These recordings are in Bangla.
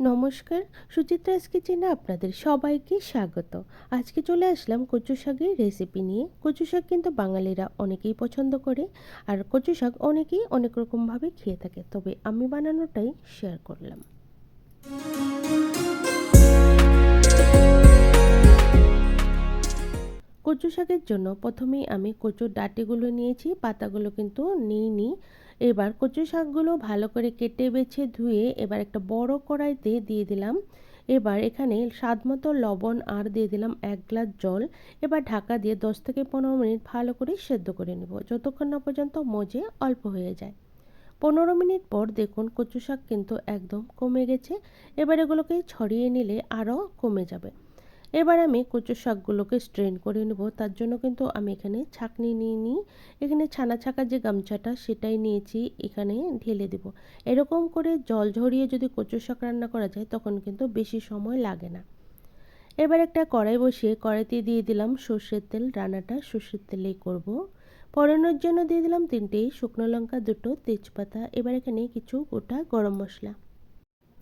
নমস্কার সুচিত্রাস কিচেনে আপনাদের সবাইকে স্বাগত। আজকে চলে আসলাম কচু শাকের রেসিপি নিয়ে। কচু শাক কিন্তু বাঙালিরা অনেকেই পছন্দ করে আর কচু শাক অনেকেই অনেক রকমভাবে খেয়ে থাকে। তবে আমি বানানোটাই শেয়ার করলাম। কচু শাকের জন্য প্রথমেই আমি কচুর ডাঁটিগুলো নিয়েছি, পাতাগুলো কিন্তু নিই নিইনি। এবার কচু শাকগুলো ভালো করে কেটে বেছে ধুয়ে এবার একটা বড় কড়াইতে দিয়ে দিলাম। এবার এখানে স্বাদ মতো লবণ আর দিয়ে দিলাম এক গ্লাস জল। এবার ঢাকা দিয়ে দশ থেকে পনেরো মিনিট ভালো করে সেদ্ধ করে নেব। যতক্ষণ না পর্যন্ত মজে অল্প হয়ে যায়। পনেরো মিনিট পর দেখুন কচু শাক কিন্তু একদম কমে গেছে। এবার এগুলোকে ছড়িয়ে নিলে আরও কমে যাবে। এবার আমি কচু শাকগুলোকে স্ট্রেন করে নেব। তার জন্য কিন্তু আমি এখানে ছাকনি নিয়ে নিই। এখানে ছানা ছাকার যে গামছাটা, সেটাই নিয়েছি। এখানে ঢেলে দেব। এরকম করে জল ঝরিয়ে যদি কচু শাক রান্না করা যায়, তখন কিন্তু বেশি সময় লাগে না। এবার একটা কড়াই বসিয়ে কড়াইতে দিয়ে দিলাম সর্ষের তেল, রান্নাটা সর্ষের তেলেই করব। পরানোর জন্য দিয়ে দিলাম তিনটে শুকনো লঙ্কা, দুটো তেজপাতা। এবার এখানে কিছু গোটা গরম মশলা।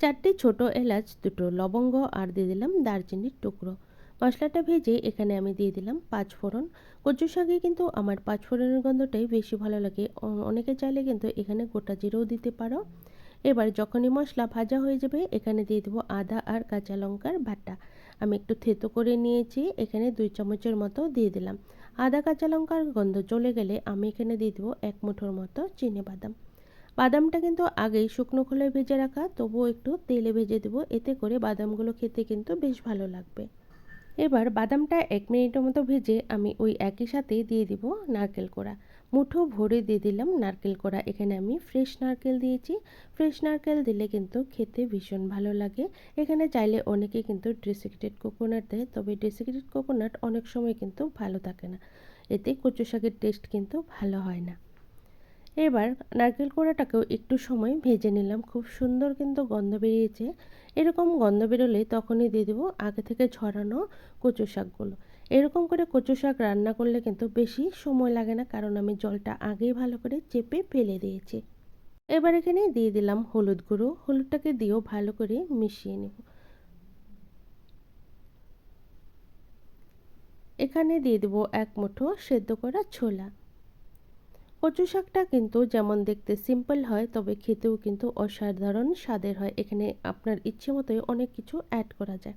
চারটি ছোট এলাচ, দুটো লবঙ্গ আর দিয়ে দিলাম দারচিনির টুকরো। মশলাটা ভেজে এখানে আমি দিয়ে দিলাম পাঁচ ফোড়ন। কচু শাকে কিন্তু আমার পাঁচ ফোড়নের গন্ধটাই বেশি ভালো লাগে। অনেকে চাইলে কিন্তু এখানে গোটা জিরেও দিতে পারো। এবার যখনই মশলা ভাজা হয়ে যাবে, এখানে দিয়ে দেবো আদা আর কাঁচা লঙ্কার বাটা। আমি একটু থেতো করে নিয়েছি, এখানে দুই চামচের মতো দিয়ে দিলাম। আদা, কাঁচা লঙ্কার গন্ধ চলে গেলে আমি এখানে দিয়ে দেবো এক মুঠোর মতো চিনে বাদাম। বাদামটা কিন্তু আগেই শুকনো খোলায় ভেজে রাখা, তবুও একটু তেলে ভেজে দেবো। এতে করে বাদামগুলো খেতে কিন্তু বেশ ভালো লাগবে। এবার বাদামটা এক মিনিটের মতো ভেজে আমি ওই একই সাথে দিয়ে দিব নারকেল কোড়া। মুঠো ভরে দিয়ে দিলাম নারকেল কোড়া। এখানে আমি ফ্রেশ নারকেল দিয়েছি। ফ্রেশ নারকেল দিলে কিন্তু খেতে ভীষণ ভালো লাগে। এখানে চাইলে অনেকে কিন্তু ডেসিকেটেড কোকোনাট দেয়, তবে ডেসিকেটেড কোকোনাট অনেক সময় কিন্তু ভালো থাকে না। এতে কচু শাকের টেস্ট কিন্তু ভালো হয় না। এবার নারকেল কোড়াটাকেও একটু সময় ভেজে নিলাম। খুব সুন্দর কিন্তু গন্ধ বেরিয়েছে। এরকম গন্ধ বেরোলে তখনই দিয়ে দেবো আগে থেকে ঝরানো কচু শাকগুলো। এরকম করে কচু শাক রান্না করলে কিন্তু বেশি সময় লাগে না, কারণ আমি জলটা আগেই ভালো করে চেপে ফেলে দিয়েছি। এবার এখানে দিয়ে দিলাম হলুদ গুঁড়ো। হলুদটাকে দিয়েও ভালো করে মিশিয়ে নেব। এখানে দিয়ে দেবো এক মুঠো সেদ্ধ করা ছোলা। কচু শাকটা কিন্তু যেমন দেখতে সিম্পল হয়, তবে খেতেও কিন্তু অসাধারণ স্বাদের হয়। এখানে আপনার ইচ্ছে মতোই অনেক কিছু অ্যাড করা যায়।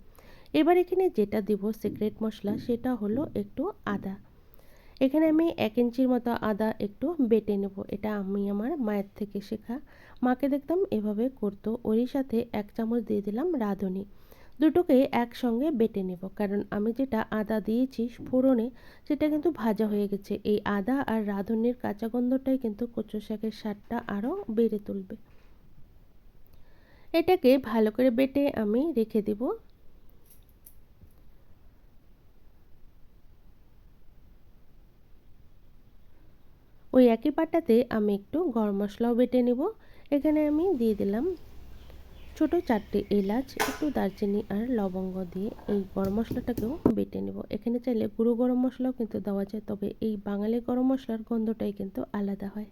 এবার এখানে যেটা দিব সিক্রেট মশলা, সেটা হলো একটু আদা। এখানে আমি এক ইঞ্চির মতো আদা একটু বেটে নেব। এটা আমি আমার মায়ের থেকে শেখা। মাকে দেখতাম এভাবে করতো। ওরই সাথে এক চামচ দিয়ে দিলাম রাঁধুনি। দুটোকে একসঙ্গে বেটে নেব। কারণ আমি যেটা আদা দিয়েছি ফোড়নে, সেটা কিন্তু ভাজা হয়ে গেছে। এই আদা আর রাঁধুনির কাঁচা গন্ধটাই কিন্তু কচু শাকের স্বাদটা আরও বেড়ে তুলবে। এটাকে ভালো করে বেটে আমি রেখে দেব। ওই একই পাটাতে আমি একটু গরম মশলাও বেটে নেব। এখানে আমি দিয়ে দিলাম ছোট চারটে এলাচ, একটু দারচিনি আর লবঙ্গ দিয়ে এই গরম মশলাটাকেও বেটে নেব। এখানে চাইলে গুঁড়ো গরম মশলাও কিন্তু দেওয়া যায়, তবে এই বাঙালি গরম মশলার গন্ধটাই কিন্তু আলাদা হয়।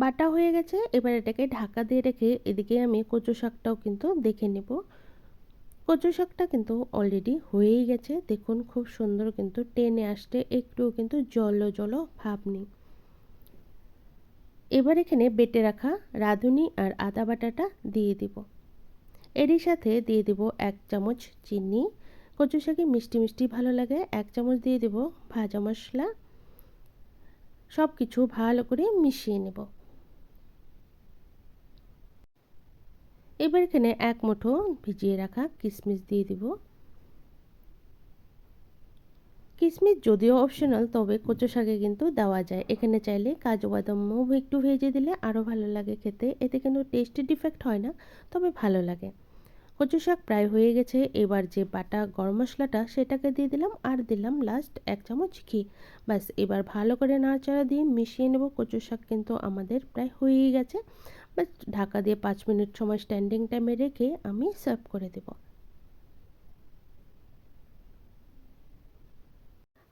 বাটা হয়ে গেছে, এবার এটাকে ঢাকা দিয়ে রেখে এদিকে আমি কচু শাকটাও কিন্তু দেখে নেব। কচু শাকটা কিন্তু অলরেডি হয়েই গেছে। দেখুন, খুব সুন্দর কিন্তু টেনে আসতে একটুও কিন্তু জলো জলো ভাব নেই। এবার এখানে বেটে রাখা রাঁধুনি আর আদা বাটাটা দিয়ে দিব। এরই সাথে দিয়ে দিব এক চামচ চিনি। কচু শাকে মিষ্টি মিষ্টি ভালো লাগে, এক চামচ দিয়ে দেব ভাজা মশলা। সব কিছু ভালো করে মিশিয়ে নেব। এবার এখানে এক মুঠো ভিজিয়ে রাখা কিশমিশ দিয়ে দিব। কিশমিশ যদিও অপশনাল তবে কচু শাকে কিন্তু দেওয়া যায়। এখানে চাইলে কাজু বাদামও একটু ভেজে দিলে আরও ভালো লাগে খেতে। এতে কিন্তু টেস্টের ডিফেক্ট হয় না, তবে ভালো লাগে। কচু শাক প্রায় হয়ে গেছে। এবার যে বাটা গরম মশলাটা, সেটাকে দিয়ে দিলাম আর দিলাম লাস্ট এক চামচ ঘি। ব্যাস, এবার ভালো করে নাড়াচাড়া দিয়ে মিশিয়ে নেব। কচু শাক কিন্তু আমাদের প্রায় হয়েই গেছে। বাস ঢাকা দিয়ে পাঁচ মিনিট সময় স্ট্যান্ডিং টাইমে রেখে আমি সার্ভ করে দেব।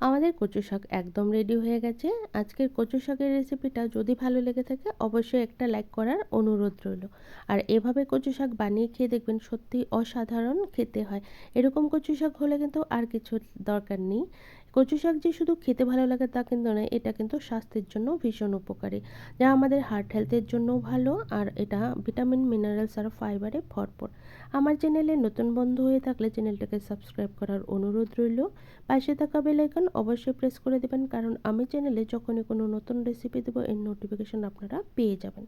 আমাদের কচু শাক একদম রেডি হয়ে গেছে। আজকের কচু শাকের রেসিপিটা যদি ভালো লেগে থাকে, অবশ্যই একটা লাইক করার অনুরোধ রইল। আর এভাবে কচু শাক বানিয়ে খেয়ে দেখবেন সত্যি অসাধারণ খেতে হয়। এরকম কচু শাক হলে কিন্তু আর কিছু দরকার নেই। কচু শাক যে শুধু খেতে ভালো লাগে তা কিন্তু নয়, এটা কিন্তু স্বাস্থ্যের জন্য ভীষণ উপকারী। যা আমাদের হার্ট হেলথের জন্যও ভালো, আর এটা ভিটামিন মিনারেলস আর ফাইবারে ভরপুর। আমার চ্যানেলে নতুন বন্ধু হয়ে থাকলে চ্যানেলটাকে সাবস্ক্রাইব করার অনুরোধ রইল। পাশে থাকা বেলাইকন অবশ্যই প্রেস করে দেবেন, কারণ আমি চ্যানেলে যখনই কোনো নতুন রেসিপি দেবো, এর নোটিফিকেশন আপনারা পেয়ে যাবেন।